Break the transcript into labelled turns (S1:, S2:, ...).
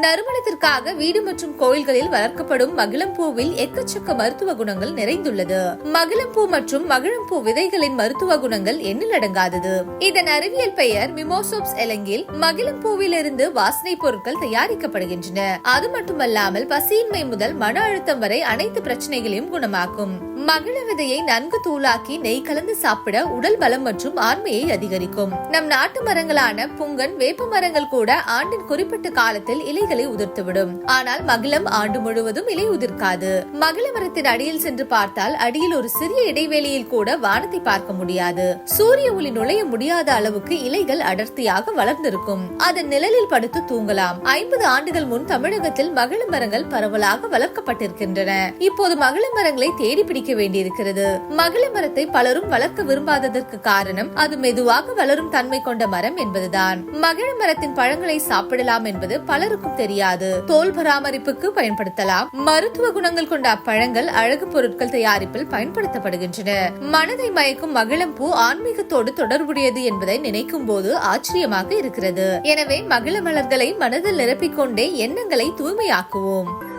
S1: நறுமணத்திற்காக வீடு மற்றும் கோயில்களில் வளர்க்கப்படும் மகிழம்பூவில் எக்கச்சக்க மருத்துவ குணங்கள் நிறைந்துள்ளது. மகிழம்பூ மற்றும் மகிழம்பூ விதைகளின் மருத்துவ குணங்கள் எண்ணிலடங்காதது இதன் அறிவியல் பெயர் மிமோசோப்ஸ் எலங்கில் மகிழம்பூவிலிருந்து வாசனை பொருட்கள் தயாரிக்கப்படுகின்றன. அது மட்டுமல்லாமல் பசியின்மை முதல் மன அழுத்தம் வரை அனைத்து பிரச்சனைகளையும் குணமாக்கும். மகிழ விதையை நன்கு தூளாக்கி நெய் கலந்து சாப்பிட உடல் பலம் மற்றும் ஆண்மையை அதிகரிக்கும். நம் நாட்டு மரங்களான புங்கன் வேப்ப மரங்கள் கூட ஆண்டின் குறிப்பிட்ட காலத்தில் இலைகளை உதிர்த்துவிடும். ஆனால் மகிழம் ஆண்டு முழுவதும் இலை உதிர்க்காது. மகிழ மரத்தின் அடியில் சென்று பார்த்தால் அடியில் ஒரு சிறிய இடைவெளியில் கூட வானத்தை பார்க்க முடியாது. சூரிய ஒளி நுழைய முடியாத அளவுக்கு இலைகள் அடர்த்தியாக வளர்ந்திருக்கும். அதன் நிழலில் படுத்து தூங்கலாம். ஐம்பது ஆண்டுகள் முன் தமிழகத்தில் மகிழ மரங்கள் பரவலாக வளர்க்கப்பட்டிருக்கின்றன. இப்போது மகிழ மரங்களை தேடி பிடிக்க வேண்டியிருக்கிறது. மகிழ மரத்தை பலரும் வளர்க்க விரும்பாததற்கு காரணம் அது மெதுவாக வளரும் தன்மை கொண்ட மரம் என்பதுதான். மகிழ மரத்தின் பழங்களை சாப்பிடலாம் என்பது பலருக்கும் தெரியாது. தோல் பராமரிப்புக்கு பயன்படுத்தலாம். மருத்துவ குணங்கள் கொண்ட அப்பழங்கள் அழகு பொருட்கள் தயாரிப்பில் பயன்படுத்தப்படுகின்றன. மனதை மயக்கும் மகிழம்பூ ஆன்மீகத்தோடு தொடர்புடையது என்பதை நினைக்கும் போது ஆச்சரியமாக இருக்கிறது. எனவே மகிழ மலர்களை மனதில் நிரப்பிக்கொண்டே எண்ணங்களை தூய்மையாக்குவோம்.